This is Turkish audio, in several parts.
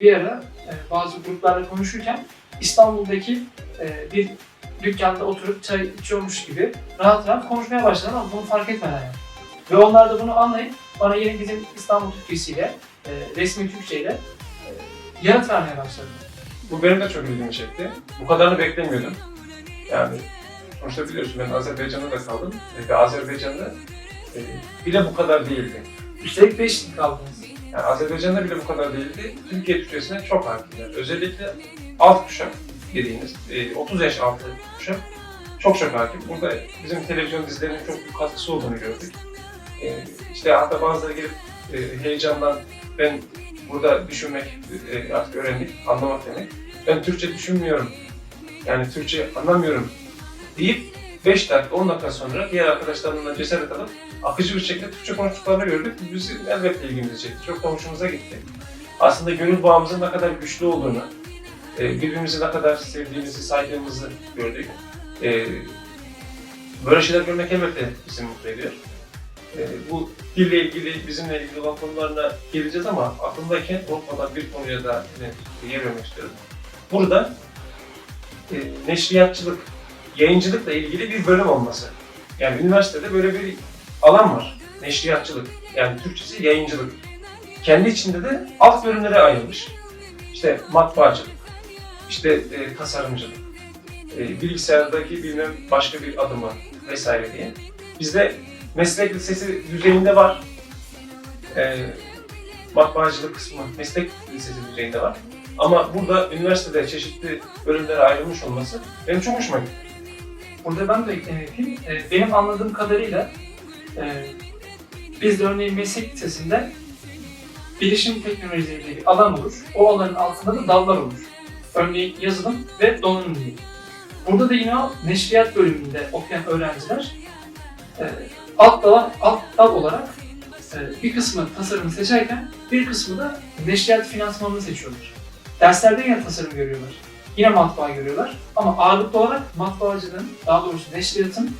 Bir ara e, bazı gruplarla konuşurken İstanbul'daki e, bir dükkanda oturup çay içiyormuş gibi rahat rahat konuşmaya başladım ama bunu fark etmeden yani. Ve onlar da bunu anlayıp bana yeni bizim İstanbul Türkçesiyle, e, resmi Türkçeyle e, yanıt vermeye başladı. Bu benim de çok ilgimi çekti. Bu kadarını beklemiyordum. Yani sonuçta biliyorsun ben Azerbaycan'da da kaldım. Ve Azerbaycan'da e, bile bu kadar değildi. Üstelik 5 yıl kaldınız. Yani Azerbaycan'da bile bu kadar değildi. Türkiye Türkçesine çok hakimler. Özellikle alt kuşak dediğimiz, e, 30 yaş altı kuşak çok çok hakim. Burada bizim televizyon dizilerinin çok büyük katkısı olduğunu gördük. E, işte hatta bazıları gelip e, heyecandan ben burada düşünmek e, artık öğrendik, anlamak demek. Ben Türkçe düşünmüyorum, yani Türkçe anlamıyorum deyip 5 dakika, 10 dakika sonra diğer arkadaşlarımla cesaret alıp akıcı bir şekilde Türkçe konuştuklarını gördük. Bizi elbette ilgimizi çekti. Çok da gitti. Aslında gönül bağımızın ne kadar güçlü olduğunu, e, birbirimizi ne kadar sevdiğimizi, saydığımızı gördük. E, Böyle şeyler görmek elbette bizi mutlu ediyor. E, Bu dille ilgili, bizimle ilgili olan konularına geleceğiz ama aklımdayken unutmadan bir konuya da yer vermek istiyorum. Burada neşriyatçılık, yayıncılıkla ilgili bir bölüm olması. Yani üniversitede böyle bir alan var. Neşriyatçılık. Yani Türkçesi yayıncılık. Kendi içinde de alt bölümlere ayrılmış. İşte matbaacılık, işte e, tasarımcılık, e, bilgisayardaki bilmem başka bir adıma vesaire diye. Bizde meslek lisesi düzeyinde var. E, matbaacılık kısmı meslek lisesi düzeyinde var. Ama burada üniversitede çeşitli bölümlere ayrılmış olması benim çok hoşuma gitti. Burada ben de ekleme yapayım. E, benim anladığım kadarıyla e, biz de örneğin meslek lisesinde bilişim teknolojileri diye bir alan olur. O alanın altında da dallar olur. Örneğin yazılım ve donanım diye. Burada da yine neşriyat bölümünde okuyan öğrenciler e, alt dal, alt dal olarak e, bir kısmı tasarımı seçerken bir kısmı da neşriyat finansmanını seçiyorlar. Derslerde yine tasarım görüyorlar. Yine matbaa görüyorlar. Ama ağırlıklı olarak matbaacılığın, daha doğrusu neşriyatın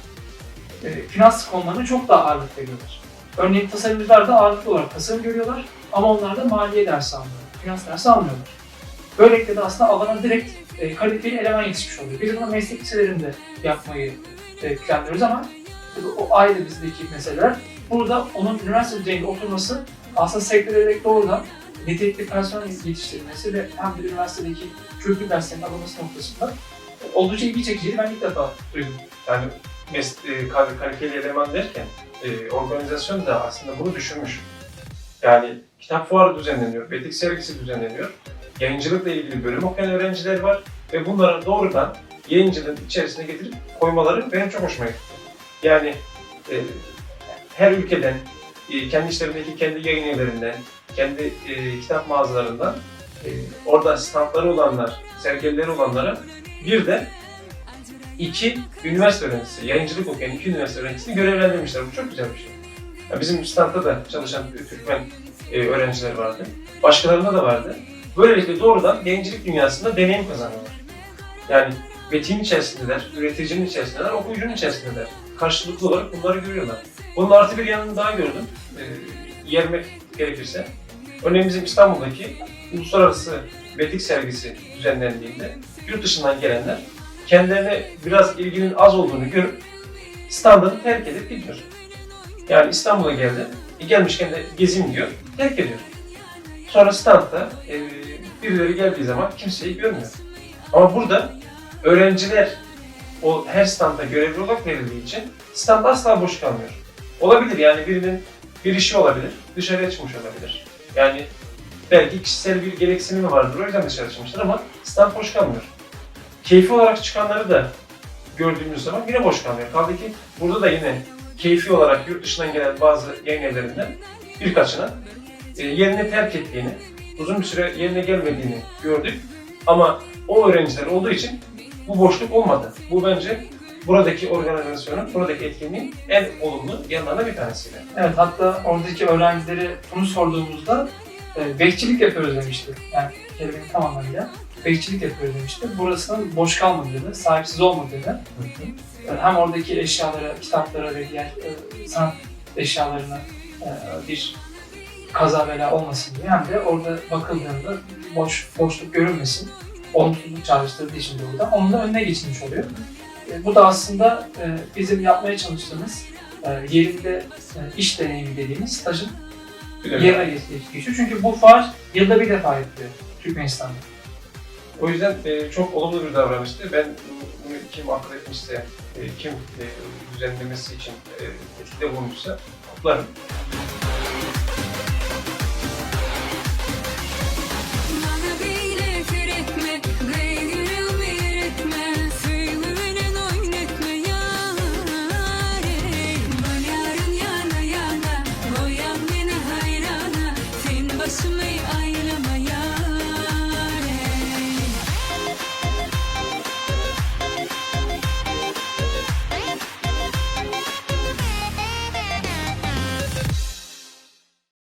e, finans konularına çok daha ağırlık veriyorlar. Örneğin tasarımcılar da ağırlıklı olarak tasarım görüyorlar ama onlar da maliye dersi almıyorlar, finans dersi almıyorlar. Böylelikle de aslında alana direkt e, kaliteli eleman yetişmiş oluyor. Biz bunu meslek liselerinde yapmayı e, planlıyoruz ama o ayrı bizdeki meseleler. Burada onun üniversite düzeyinde oturması aslında sektörerek doğrudan nitelikli personel yetiştirilmesi ve hem de üniversitedeki kültür derslerinin alınması noktasında oldukça ilgi çekiciydi. Ben ilk defa duydum. Yani e, kal- kaliteli eleman derken e, organizasyon da aslında bunu düşünmüş. Yani kitap fuarı düzenleniyor, betik sergisi düzenleniyor. Yayıncılıkla ilgili bölüm okuyan öğrenciler var ve bunları doğrudan yayıncılığın içerisine getirip koymaları benim çok hoşuma gitti. Yani e, her ülkeden, e, kendi işlerindeki kendi yayın evlerinden, kendi e, kitap mağazalarından e, orada standları olanlar, sergileri olanlara bir de iki üniversite öğrencisi, yayıncılık okuyan iki üniversite öğrencisini görevlendirmişler. Bu çok güzel bir şey. Ya bizim standta da çalışan Türkmen e, öğrenciler vardı. Başkalarında da vardı. Böylelikle doğrudan yayıncılık dünyasında deneyim kazanıyorlar. Yani metin içerisindeler, üreticinin içerisindeler, okuyucunun içerisindeler. Karşılıklı olarak bunları görüyorlar. Bunun artı bir yanını daha gördüm. E, yermek gerekirse. Örneğin bizim İstanbul'daki uluslararası betik sergisi düzenlendiğinde yurt dışından gelenler kendilerine biraz ilginin az olduğunu görüp standını terk edip gidiyor. Yani İstanbul'a geldi, e gelmişken de gezeyim diyor, terk ediyor. Sonra standta e, birileri geldiği zaman kimseyi görmüyor. Ama burada öğrenciler o her standa görevli olarak verildiği için stand asla boş kalmıyor. Olabilir yani birinin bir işi olabilir, dışarıya çıkmış olabilir. Yani belki kişisel bir gereksinimi vardır o yüzden dışarı çıkmışlar ama stand boş kalmıyor keyfi olarak çıkanları da gördüğümüz zaman yine boş kalmıyor. Kaldı ki burada da yine keyfi olarak yurt dışından gelen bazı yayın evlerinden birkaçına e, yerini terk ettiğini, uzun bir süre yerine gelmediğini gördük. Ama o öğrenciler olduğu için bu boşluk olmadı. Bu bence buradaki organizasyonun, buradaki etkinliğin en olumlu yanlarından bir tanesiydi. Evet hatta oradaki öğrencilere bunu sorduğumuzda e, bekçilik yapıyoruz demişti. Yani kelimenin tam anlamıyla bekçilik yapıyoruz demişti. Burasının boş kalmadığını, sahipsiz olmadığını, e, hem oradaki eşyalara, kitaplara ve diğer e, sanat eşyalarına e, bir kaza bela olmasın diye hem de orada bakıldığında boş, boşluk görünmesin. Olumsuzluk çağrıştırdığı için burada. Onun da önüne geçilmiş oluyor. E, bu da aslında e, bizim yapmaya çalıştığımız e, yerinde e, iş deneyimi dediğimiz stajın de yerine geç- geçiyor. Çünkü bu fuar yılda bir defa yapılıyor Türkmenistan'da. O yüzden e, çok olumlu bir davranıştı. Ben bunu kim akıl etmişse, e, kim e, düzenlemesi için e, etkide bulunmuşsa kutlarım.